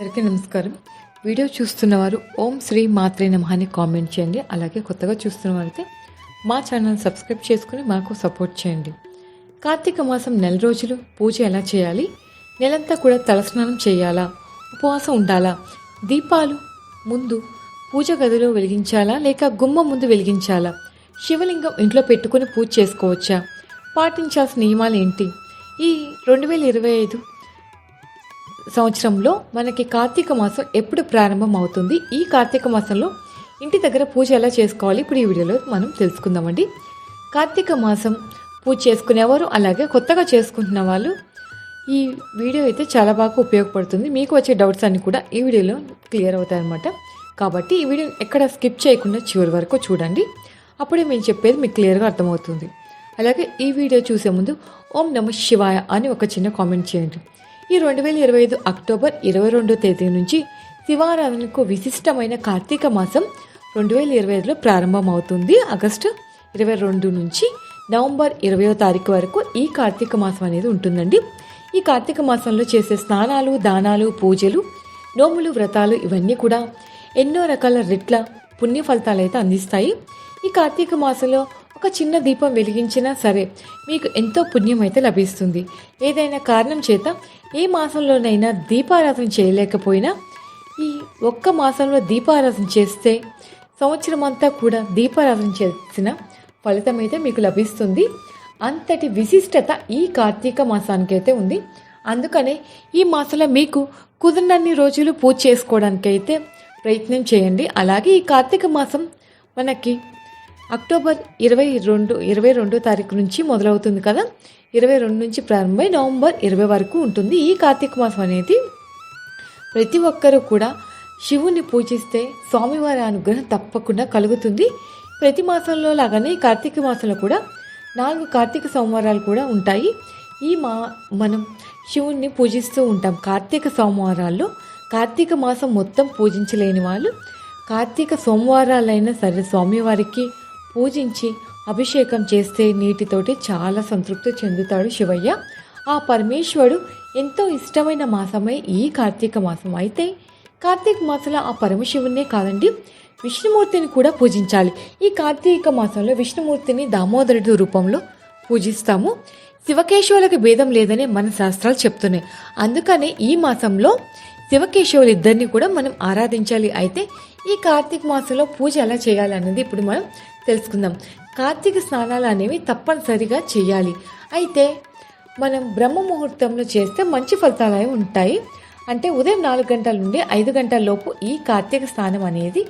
అందరికీ నమస్కారం. వీడియో చూస్తున్నవారు ఓం శ్రీ మాత్రే నమః అని కామెంట్ చేయండి. అలాగే కొత్తగా చూస్తున్న వారైతే మా ఛానల్ సబ్స్క్రైబ్ చేసుకుని మాకు సపోర్ట్ చేయండి. కార్తీక మాసం నెల రోజులు పూజ ఎలా చేయాలి? నెలంతా కూడా తలస్నానం చేయాలా? ఉపవాసం ఉండాలా? దీపాలు ముందు పూజ గదిలో వెలిగించాలా? లేక గుమ్మ ముందు వెలిగించాలా? శివలింగం ఇంట్లో పెట్టుకుని పూజ చేసుకోవచ్చా? పాటించాల్సిన నియమాలు ఏంటి? ఈ రెండు వేల ఇరవై ఐదు సంవత్సరంలో మనకి కార్తీక మాసం ఎప్పుడు ప్రారంభం అవుతుంది ఈ కార్తీక మాసంలో ఇంటి దగ్గర పూజ ఎలా చేసుకోవాలి? ఇప్పుడు ఈ వీడియోలో మనం తెలుసుకుందామండి. కార్తీక మాసం పూజ చేసుకునేవారు అలాగే కొత్తగా చేసుకుంటున్న వాళ్ళు ఈ వీడియో అయితే చాలా బాగా ఉపయోగపడుతుంది. మీకు వచ్చే డౌట్స్ అన్నీ కూడా ఈ వీడియోలో క్లియర్ అవుతాయన్నమాట. కాబట్టి ఈ వీడియో ఎక్కడ స్కిప్ చేయకుండా చివరి వరకు చూడండి. అప్పుడే మేము చెప్పేది మీకు క్లియర్గా అర్థమవుతుంది. అలాగే ఈ వీడియో చూసే ముందు ఓం నమ శివాయ అని ఒక చిన్న కామెంట్ చేయండి. ఈ రెండు వేల ఇరవై ఐదు అక్టోబర్ ఇరవై రెండో తేదీ నుంచి శివారాధనకు విశిష్టమైన కార్తీక మాసం రెండు వేల ఇరవై ఐదులో ప్రారంభమవుతుంది. ఆగస్టు ఇరవై రెండు నుంచి నవంబర్ ఇరవయో తారీఖు వరకు ఈ కార్తీక మాసం అనేది ఉంటుందండి. ఈ కార్తీక మాసంలో చేసే స్నానాలు దానాలు పూజలు నోములు వ్రతాలు ఇవన్నీ కూడా ఎన్నో రకాల రెట్ల పుణ్య ఫలితాలు అయితే అందిస్తాయి. ఈ కార్తీక మాసంలో ఒక చిన్న దీపం వెలిగించినా సరే మీకు ఎంతో పుణ్యం అయితే లభిస్తుంది. ఏదైనా కారణం చేత ఏ మాసంలోనైనా దీపారాధన చేయలేకపోయినా ఈ ఒక్క మాసంలో దీపారాధన చేస్తే సంవత్సరం అంతా కూడా దీపారాధన చేసిన ఫలితం అయితే మీకు లభిస్తుంది. అంతటి విశిష్టత ఈ కార్తీక మాసానికి అయితే ఉంది. అందుకనే ఈ మాసంలో మీకు కుదిరినన్ని రోజులు పూజ చేసుకోవడానికైతే ప్రయత్నం చేయండి. అలాగే ఈ కార్తీక మాసం మనకి అక్టోబర్ ఇరవై రెండు ఇరవై రెండో తారీఖు నుంచి మొదలవుతుంది కదా? ఇరవై రెండు నుంచి ప్రారంభమై నవంబర్ ఇరవై వరకు ఉంటుంది ఈ కార్తీక మాసం అనేది. ప్రతి ఒక్కరూ కూడా శివుని పూజిస్తే స్వామివారి అనుగ్రహం తప్పకుండా కలుగుతుంది. ప్రతి మాసంలో లాగానే ఈ కార్తీక మాసంలో కూడా నాలుగు కార్తీక సోమవారాలు కూడా ఉంటాయి. ఈ మా మనం శివుణ్ణి పూజిస్తూ ఉంటాం కార్తీక సోమవారాల్లో. కార్తీక మాసం మొత్తం పూజించలేని వాళ్ళు. కార్తీక సోమవారాలైనా సరే స్వామివారికి పూజించి అభిషేకం చేస్తే నీటితోటి చాలా సంతృప్తి చెందుతాడు శివయ్య. ఆ పరమేశ్వరుడు ఎంతో ఇష్టమైన మాసమే ఈ కార్తీక మాసం అయితే కార్తీక మాసంలో ఆ పరమశివునే కాదండి విష్ణుమూర్తిని కూడా పూజించాలి. ఈ కార్తీక మాసంలో విష్ణుమూర్తిని దామోదరుడు రూపంలో పూజిస్తాము. శివకేశవులకు భేదం లేదని మన శాస్త్రాలు చెప్తున్నాయి. అందుకనే ఈ మాసంలో శివకేశవులు ఇద్దరిని కూడా మనం ఆరాధించాలి. అయితే ఈ కార్తీక మాసంలో పూజ ఎలా చేయాలి అనేది ఇప్పుడు మనం తెలుసుకుందాం. కార్తీక స్నానాలు అనేవి తప్పనిసరిగా చేయాలి. అయితే మనం బ్రహ్మ ముహూర్తంలో చేస్తే మంచి ఫలితాలు అనేవి ఉంటాయి. అంటే ఉదయం నాలుగు గంటల నుండి ఐదు గంటల లోపు ఈ కార్తీక స్నానం అనేది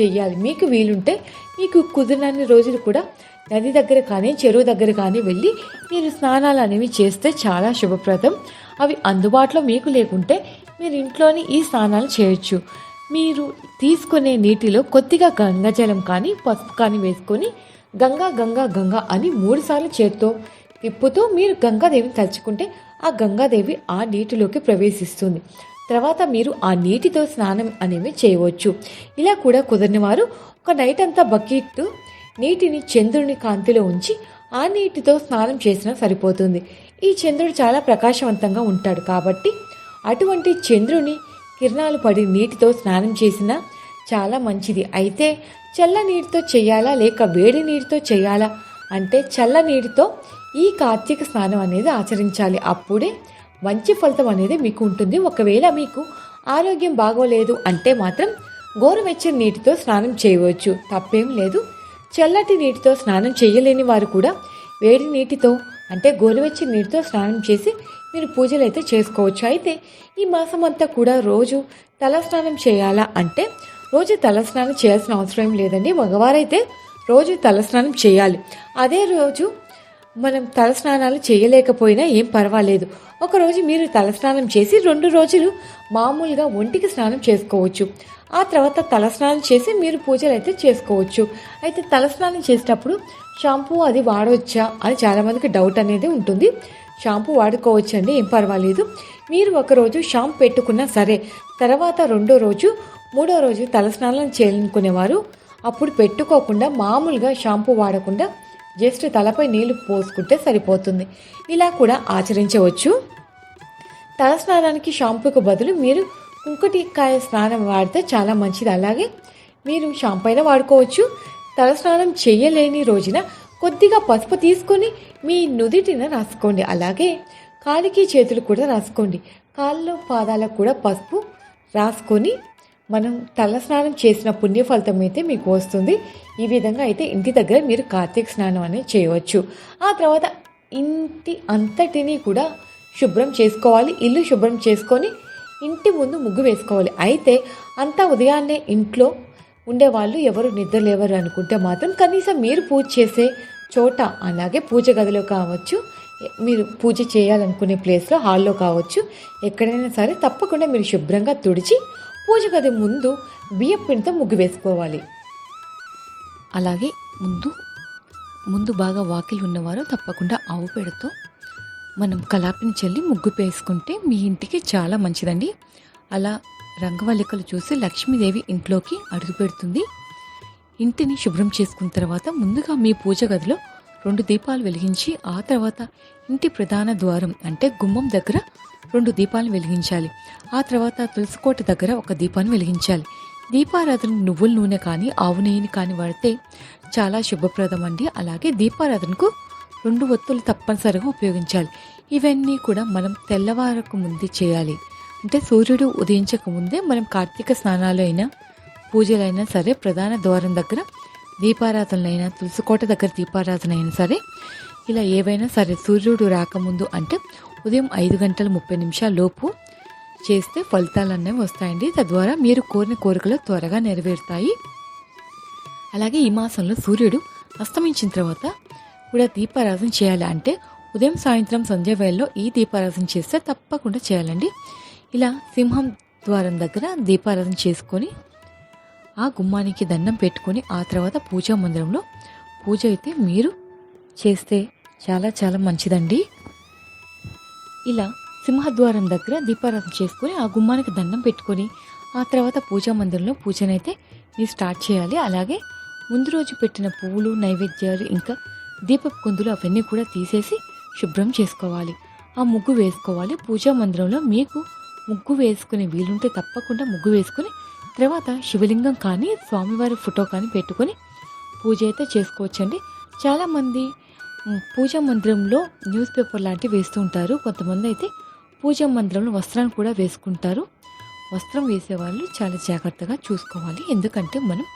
చేయాలి. మీకు వీలుంటే మీకు కుదిరినన్ని రోజులు కూడా నది దగ్గర కానీ చెరువు దగ్గర కానీ వెళ్ళి మీరు స్నానాలు అనేవి చేస్తే చాలా శుభప్రదం. అవి అందుబాటులో మీకు లేకుంటే మీరు ఇంట్లోని ఈ స్నానాలు చేయొచ్చు. మీరు తీసుకునే నీటిలో కొద్దిగా గంగాజలం కానీ పసుపు కానీ వేసుకొని గంగా గంగా గంగా అని మూడుసార్లు చేత్తో తిప్పుతూ మీరు గంగాదేవిని తలుచుకుంటే ఆ గంగాదేవి ఆ నీటిలోకి ప్రవేశిస్తుంది. తర్వాత మీరు ఆ నీటితో స్నానం అనేవి చేయవచ్చు. ఇలా కూడా కుదరని వారు ఒక నైట్ అంతా బకెట్ నీటిని చంద్రుని కాంతిలో ఉంచి ఆ నీటితో స్నానం చేసినా సరిపోతుంది. ఈ చంద్రుడు చాలా ప్రకాశవంతంగా ఉంటాడు కాబట్టి అటువంటి చంద్రుని కిరణాలు పడి నీటితో స్నానం చేసినా చాలా మంచిది. అయితే చల్ల నీటితో చేయాలా లేక వేడి నీటితో చేయాలా అంటే చల్ల నీటితో ఈ కార్తీక స్నానం అనేది ఆచరించాలి. అప్పుడే మంచి ఫలితం అనేది మీకు ఉంటుంది. ఒకవేళ మీకు ఆరోగ్యం బాగోలేదు అంటే మాత్రం గోరువెచ్చని నీటితో స్నానం చేయవచ్చు. తప్పేం లేదు. చల్లటి నీటితో స్నానం చేయలేని వారు కూడా వేడి నీటితో అంటే గోరువెచ్చని నీటితో స్నానం చేసి మీరు పూజలు అయితే చేసుకోవచ్చు. అయితే ఈ మాసం అంతా కూడా రోజు తలస్నానం చేయాలా అంటే రోజు తలస్నానం చేయాల్సిన అవసరం లేదండి. మగవారైతే రోజు తలస్నానం చేయాలి. అదే రోజు మనం తలస్నానాలు చేయలేకపోయినా ఏం పర్వాలేదు. ఒకరోజు మీరు తలస్నానం చేసి రెండు రోజులు మామూలుగా ఒంటికి స్నానం చేసుకోవచ్చు. ఆ తర్వాత తలస్నానం చేసి మీరు పూజలు అయితే చేసుకోవచ్చు. అయితే తలస్నానం చేసేటప్పుడు షాంపూ అది వాడవచ్చా అని చాలామందికి డౌట్ అనేది ఉంటుంది. షాంపూ వాడుకోవచ్చండి ఏం పర్వాలేదు. మీరు ఒకరోజు షాంపూ పెట్టుకున్నా సరే తర్వాత రెండో రోజు మూడో రోజు తలస్నానం చేయాలనుకునేవారు అప్పుడు పెట్టుకోకుండా మామూలుగా షాంపూ వాడకుండా జస్ట్ తలపై నీళ్ళు పోసుకుంటే సరిపోతుంది. ఇలా కూడా ఆచరించవచ్చు. తలస్నానానికి షాంపూకు బదులు మీరు కుంకుటికాయ స్నానం వాడితే చాలా మంచిది. అలాగే మీరు షాంపూ అయినా వాడుకోవచ్చు. తలస్నానం చేయలేని రోజున కొద్దిగా పసుపు తీసుకొని మీ నుదిటిన రాసుకోండి. అలాగే కాలికి చేతులు కూడా రాసుకోండి. కాళ్ళు పాదాలకు కూడా పసుపు రాసుకొని మనం తల స్నానం చేసిన పుణ్య ఫలితం అయితే మీకు వస్తుంది. ఈ విధంగా అయితే ఇంటి దగ్గర మీరు కార్తీక స్నానం అనేది చేయవచ్చు. ఆ తర్వాత ఇంటి అంతటిని కూడా శుభ్రం చేసుకోవాలి. ఇల్లు శుభ్రం చేసుకొని ఇంటి ముందు ముగ్గు వేసుకోవాలి. అయితే అంతా ఉదయాన్నే ఇంట్లో ఉండేవాళ్ళు ఎవరు నిద్ర లేవరు అనుకుంటే మాత్రం కనీసం మీరు పూజ చేసే చోట అలాగే పూజ గదిలో కావచ్చు మీరు పూజ చేయాలనుకునే ప్లేస్లో హాల్లో కావచ్చు ఎక్కడైనా సరే తప్పకుండా మీరు శుభ్రంగా తుడిచి పూజ గది ముందు బియ్యం పిండితో ముగ్గు వేసుకోవాలి. అలాగే ముందు ముందు బాగా వాకిలి ఉన్నవారు తప్పకుండా ఆవు పేడతో మనం కలాపిని చల్లి ముగ్గు వేసుకుంటే మీ ఇంటికి చాలా మంచిదండి. అలా రంగవల్లికలు చూసి లక్ష్మీదేవి ఇంట్లోకి అడుగుపెడుతుంది ఇంటిని శుభ్రం చేసుకున్న తర్వాత ముందుగా మీ పూజ గదిలో రెండు దీపాలు వెలిగించి ఆ తర్వాత ఇంటి ప్రధాన ద్వారం అంటే గుమ్మం దగ్గర రెండు దీపాలను వెలిగించాలి. ఆ తర్వాత తులసికోట దగ్గర ఒక దీపాన్ని వెలిగించాలి. దీపారాధన నువ్వుల నూనె కానీ ఆవు నెయ్యిని కానీ వాడితే చాలా శుభప్రదం అండి. అలాగే దీపారాధనకు రెండు ఒత్తులు తప్పనిసరిగా ఉపయోగించాలి. ఇవన్నీ కూడా మనం తెల్లవారకు ముందే చేయాలి. అంటే సూర్యుడు ఉదయించక ముందే మనం కార్తీక స్నానాలు అయినా పూజలైనా సరే ప్రధాన ద్వారం దగ్గర దీపారాధనలైనా తులసికోట దగ్గర దీపారాధన అయినా సరే ఇలా ఏవైనా సరే సూర్యుడు రాకముందు అంటే ఉదయం ఐదు గంటల ముప్పై నిమిషాల లోపు చేస్తే ఫలితాలు అనేవి వస్తాయండి. తద్వారా మీరు కోరిన కోరికలు త్వరగా నెరవేరుతాయి. అలాగే ఈ మాసంలో సూర్యుడు అస్తమించిన తర్వాత కూడా దీపారాధన చేయాలి అంటే ఉదయం సాయంత్రం సంధ్య వేళలో ఈ దీపారాధన చేస్తే తప్పకుండా చేయాలండి. ఇలా సింహం ద్వారం దగ్గర దీపారాధన చేసుకొని ఆ గుమ్మానికి దండం పెట్టుకొని ఆ తర్వాత పూజా మందిరంలో పూజ అయితే మీరు చేస్తే చాలా చాలా మంచిదండి. ఇలా సింహద్వారం దగ్గర దీపారాధన చేసుకొని ఆ గుమ్మానికి దండం పెట్టుకొని ఆ తర్వాత పూజా మందిరంలో పూజనైతే మీరు స్టార్ట్ చేయాలి. అలాగే ముందు రోజు పెట్టిన పువ్వులు నైవేద్యాలు ఇంకా దీపపు కుందులు అవన్నీ కూడా తీసేసి శుభ్రం చేసుకోవాలి. ఆ ముగ్గు వేసుకోవాలి. పూజా మందిరంలో మీకు ముగ్గు వేసుకునే వీలుంటే తప్పకుండా ముగ్గు వేసుకుని తర్వాత శివలింగం కానీ స్వామివారి ఫోటో కానీ పెట్టుకొని పూజ అయితే చేసుకోవచ్చండి. చాలామంది పూజా మందిరంలో న్యూస్ పేపర్ లాంటివి వేస్తూ ఉంటారు. కొంతమంది అయితే పూజా మందిరంలో వస్త్రాన్ని కూడా వేసుకుంటారు. వస్త్రం వేసేవాళ్ళు చాలా జాగ్రత్తగా చూసుకోవాలి. ఎందుకంటే మనం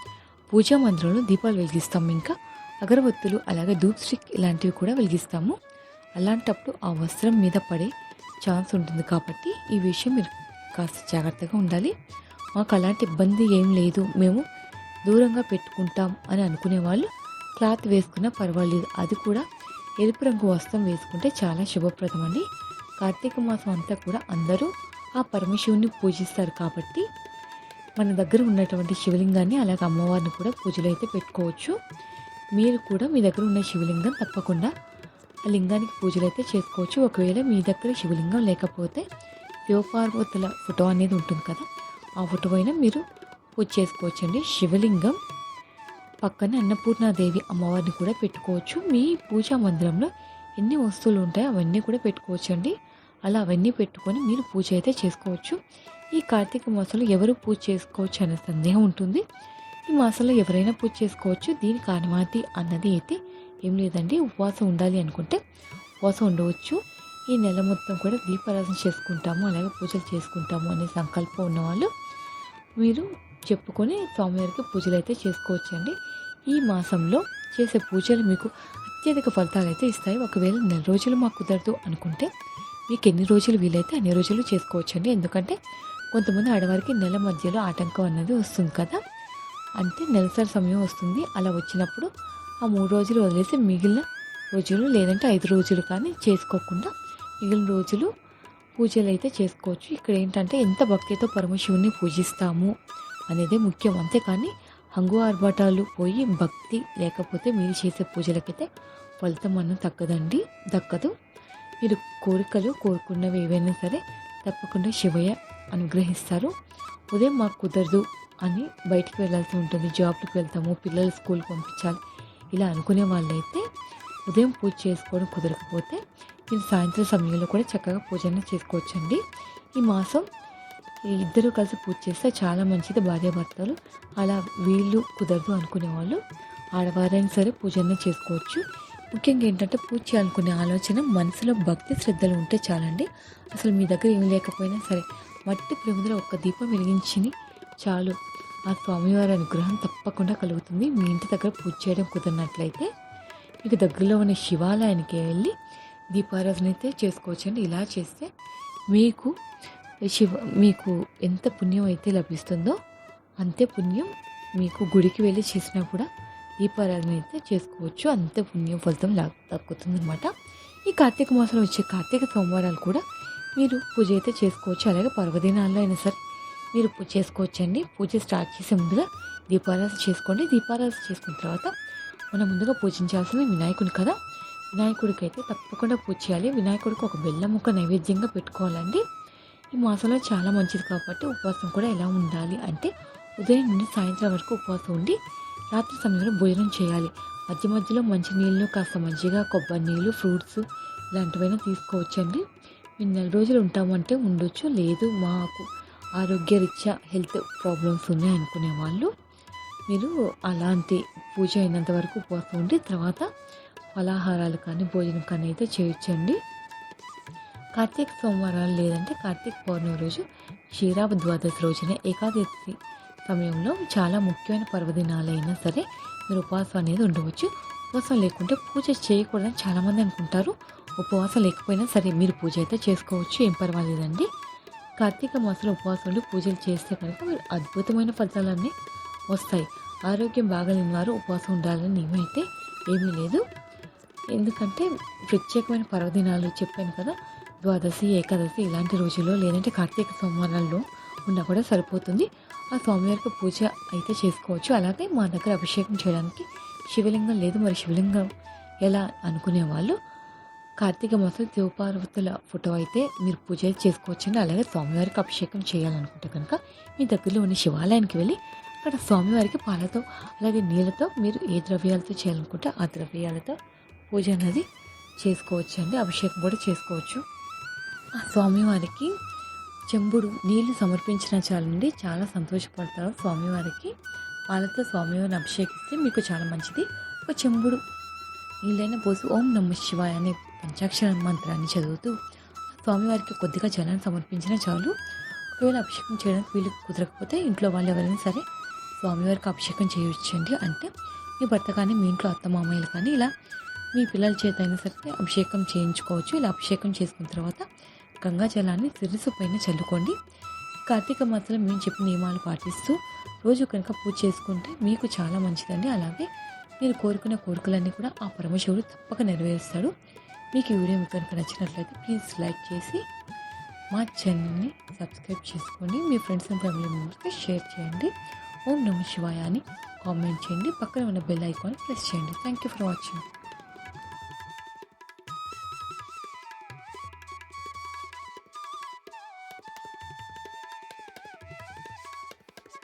పూజా మందిరంలో దీపాలు వెలిగిస్తాము ఇంకా. అగరబత్తులు అలాగే ధూప్ స్టిక్ ఇలాంటివి కూడా వెలిగిస్తాము. అలాంటప్పుడు ఆ వస్త్రం మీద పడే ఛాన్స్ ఉంటుంది కాబట్టి ఈ విషయం మీరు కాస్త జాగ్రత్తగా ఉండాలి. మాకు అలాంటి ఇబ్బంది ఏం లేదు. మేము దూరంగా పెట్టుకుంటాం అని అనుకునే వాళ్ళు క్లాత్ వేసుకున్నా పర్వాలేదు. అది కూడా ఎరుపు రంగు వస్త్రం వేసుకుంటే చాలా శుభప్రదం అండి కార్తీక మాసం అంతా కూడా అందరూ ఆ పరమశివుని పూజిస్తారు కాబట్టి మన దగ్గర ఉన్నటువంటి శివలింగాన్ని అలాగే అమ్మవారిని కూడా పూజలు అయితే పెట్టుకోవచ్చు. మీరు కూడా మీ దగ్గర ఉన్న శివలింగం తప్పకుండా లింగానికి పూజలు అయితే చేసుకోవచ్చు. ఒకవేళ మీ దగ్గర శివలింగం లేకపోతే శివపార్వతుల ఫోటో అనేది ఉంటుంది కదా ఆ ఫోటో అయినా మీరు పూజ చేసుకోవచ్చండి. శివలింగం పక్కన అన్నపూర్ణాదేవి అమ్మవారిని కూడా పెట్టుకోవచ్చు. మీ పూజా మందిరంలో ఎన్ని వస్తువులు ఉంటాయో అవన్నీ కూడా పెట్టుకోవచ్చండి. అలా అవన్నీ పెట్టుకొని మీరు పూజ అయితే చేసుకోవచ్చు. ఈ కార్తీక మాసంలో ఎవరు పూజ చేసుకోవచ్చు అనే సందేహం ఉంటుంది. ఈ మాసంలో ఎవరైనా పూజ చేసుకోవచ్చు. దీనికి అనుమతి అన్నది అయితే ఏం లేదండి ఉపవాసం ఉండాలి అనుకుంటే ఉపవాసం ఉండవచ్చు. ఈ నెల మొత్తం కూడా దీపారాధన చేసుకుంటాము అలాగే పూజలు చేసుకుంటాము అనే సంకల్పం ఉన్నవాళ్ళు మీరు చెప్పుకొని స్వామివారికి పూజలు అయితే చేసుకోవచ్చండి. ఈ మాసంలో చేసే పూజలు మీకు అత్యధిక ఫలితాలు అయితే ఇస్తాయి. ఒకవేళ నెల రోజులు మాకు కుదరదు అనుకుంటే మీకు ఎన్ని రోజులు వీలైతే అన్ని రోజులు చేసుకోవచ్చండి. ఎందుకంటే కొంతమంది ఆడవారికి నెల మధ్యలో ఆటంకం అన్నది వస్తుంది కదా. అంటే నెలసరి సమయం వస్తుంది. అలా వచ్చినప్పుడు ఆ మూడు రోజులు వదిలేసి మిగిలిన రోజులు లేదంటే ఐదు రోజులు కానీ చేసుకోకుండా మిగిలిన రోజులు పూజలు అయితే చేసుకోవచ్చు. ఇక్కడ ఏంటంటే ఎంత భక్తితో పరమశివుని పూజిస్తాము అనేది ముఖ్యం. అంతేకాని హంగు ఆర్భాటాలు పోయి భక్తి లేకపోతే మీరు చేసే పూజలకైతే ఫలితం అన్న తగ్గదండి. దక్కదు మీరు కోరికలు కోరుకున్నవి ఏవైనా సరే తప్పకుండా శివయ్య అనుగ్రహిస్తారు. ఉదయం మాకు కుదరదు అని బయటికి వెళ్ళాల్సి ఉంటుంది. జాబ్కి వెళ్తాము పిల్లలు స్కూల్కి పంపించాలి. ఇలా అనుకునే వాళ్ళైతే ఉదయం పూజ చేసుకోవడం కుదరకపోతే మీరు సాయంత్రం సమయంలో కూడా చక్కగా పూజన చేసుకోవచ్చండి. ఈ మాసం ఇద్దరు కలిసి పూజ చేస్తే చాలా మంచిది భార్యాభర్తలు. అలా వీళ్ళు కుదరదు అనుకునే వాళ్ళు ఆడవారైనా సరే పూజనే చేసుకోవచ్చు. ముఖ్యంగా ఏంటంటే పూజ చేయాలనుకునే ఆలోచన మనసులో భక్తి శ్రద్ధలు ఉంటే చాలండి. అసలు మీ దగ్గర ఏం లేకపోయినా సరే మట్టి ప్రమిదలో ఒక్క దీపం వెలిగించి చాలు. ఆ స్వామివారి అనుగ్రహం తప్పకుండా కలుగుతుంది. మీ ఇంటి దగ్గర పూజ చేయడం కుదిరినట్లయితే మీకు దగ్గరలో ఉన్న శివాలయానికి వెళ్ళి దీపారాధన అయితే చేసుకోవచ్చండి. ఇలా చేస్తే మీకు శివ మీకు ఎంత పుణ్యం అయితే లభిస్తుందో అంతే పుణ్యం మీకు గుడికి వెళ్ళి చేసినా కూడా దీపారాధన అయితే చేసుకోవచ్చు. అంతే పుణ్యం ఫలితం లా అనమాట ఈ కార్తీక మాసంలో వచ్చే కార్తీక సోమవారాలు కూడా మీరు పూజ అయితే చేసుకోవచ్చు. అలాగే పర్వదినాల్లో అయినా సరే మీరు పూజ చేసుకోవచ్చండి. పూజ స్టార్ట్ చేసే ముందుగా దీపారాధన చేసుకోండి. దీపారాధన చేసుకున్న తర్వాత మనం ముందుగా పూజించాల్సిన వినాయకుడు కదా. వినాయకుడికి అయితే తప్పకుండా పూజ చేయాలి. వినాయకుడికి ఒక బెల్లం ముక్క నైవేద్యంగా పెట్టుకోవాలండి. ఈ మాసంలో చాలా మంచిది కాబట్టి ఉపవాసం కూడా ఎలా ఉండాలి అంటే ఉదయం నుండి సాయంత్రం వరకు ఉపవాసం ఉండి రాత్రి సమయంలో భోజనం చేయాలి. మధ్య మధ్యలో మంచి నీళ్ళు కాస్త మజ్జిగ కొబ్బరి నీళ్ళు ఫ్రూట్స్ ఇలాంటివైనా తీసుకోవచ్చండి. మేము నెల రోజులు ఉంటామంటే ఉండొచ్చు. లేదు మాకు ఆరోగ్యరీత్యా హెల్త్ ప్రాబ్లమ్స్ ఉన్నాయి అనుకునే వాళ్ళు మీరు అలాంటి పూజ అయినంత వరకు ఉపవాసం ఉండి తర్వాత ఫలాహారాలు కానీ భోజనం కానీ అయితే చేయొచ్చండి కార్తీక సోమవారాలు లేదంటే కార్తీక పౌర్ణమి రోజు క్షీరాబ ద్వాదశి రోజున ఏకాదశి సమయంలో చాలా ముఖ్యమైన పర్వదినాలైనా సరే మీరు ఉపవాసం అనేది ఉండవచ్చు. ఉపవాసం లేకుంటే పూజ చేయకూడదని చాలామంది అనుకుంటారు. ఉపవాసం లేకపోయినా సరే మీరు పూజ అయితే చేసుకోవచ్చు ఏం పర్వాలేదండి. కార్తీక మాసంలో ఉపవాసంలో పూజలు చేస్తే కనుక అద్భుతమైన ఫలితాలన్నీ వస్తాయి. ఆరోగ్యం బాగాలేని వారు ఉపవాసం ఉండాలని నియమం ఏమీ లేదు. ఎందుకంటే ప్రత్యేకమైన పర్వదినాలు చెప్పాను కదా ద్వాదశి ఏకాదశి ఇలాంటి రోజుల్లో లేదంటే కార్తీక సోమవారాల్లో ఉన్నా కూడా సరిపోతుంది. ఆ స్వామివారికి పూజ అయితే చేసుకోవచ్చు. అలాగే మా దగ్గర అభిషేకం చేయడానికి శివలింగం లేదు. మరి శివలింగం ఎలా అనుకునే వాళ్ళు కార్తీక మాసం శివపార్వతుల ఫోటో అయితే మీరు పూజలు చేసుకోవచ్చండి. అలాగే స్వామివారికి అభిషేకం చేయాలనుకుంటే కనుక మీ దగ్గరలో ఉన్న శివాలయానికి వెళ్ళి అక్కడ స్వామివారికి పాలతో అలాగే నీళ్ళతో మీరు ఏ ద్రవ్యాలతో చేయాలనుకుంటే ఆ ద్రవ్యాలతో పూజ అనేది చేసుకోవచ్చు అండి అభిషేకం కూడా చేసుకోవచ్చు. ఆ స్వామివారికి చెంబుడు నీళ్ళు సమర్పించిన చాలండి. చాలా సంతోషపడతారు స్వామివారికి. పాలతో స్వామివారిని అభిషేకిస్తే మీకు చాలా మంచిది. ఒక చెంబుడు నీళ్ళైనా పోసి ఓం నమ శివాయ అనే పంచాక్షర మంత్రాన్ని చదువుతూ స్వామివారికి కొద్దిగా జలాన్ని సమర్పించిన చాలు. ఒకవేళ అభిషేకం చేయడానికి వీలు కుదరకపోతే ఇంట్లో వాళ్ళు ఎవరైనా సరే స్వామివారికి అభిషేకం చేయొచ్చండి అంటే మీ భర్త కానీ మీ ఇంట్లో అత్త మామయ్యలు కానీ ఇలా మీ పిల్లల చేత అయినా సరే అభిషేకం చేయించుకోవచ్చు. ఇలా అభిషేకం చేసుకున్న తర్వాత గంగా జలాన్ని శిరస్సు పైన చల్లుకోండి. కార్తీక మాసంలో మేము చెప్పిన నియమాలు పాటిస్తూ రోజు కనుక పూజ చేసుకుంటే మీకు చాలా మంచిదండి. అలాగే మీరు కోరుకున్న కోరికలన్నీ కూడా ఆ పరమశివుడు తప్పక నెరవేరుస్తాడు. మీకు ఈ వీడియో మీకు కనుక నచ్చినట్లయితే ప్లీజ్ లైక్ చేసి మా ఛానల్ని సబ్స్క్రైబ్ చేసుకోండి. మీ ఫ్రెండ్స్ అండ్ ఫ్యామిలీ మెంబర్స్కి షేర్ చేయండి. ఓం నమ శివాయ అని కామెంట్ చేయండి. పక్కన ఉన్న బెల్ ఐకాన్ ప్రెస్ చేయండి. Thank you for watching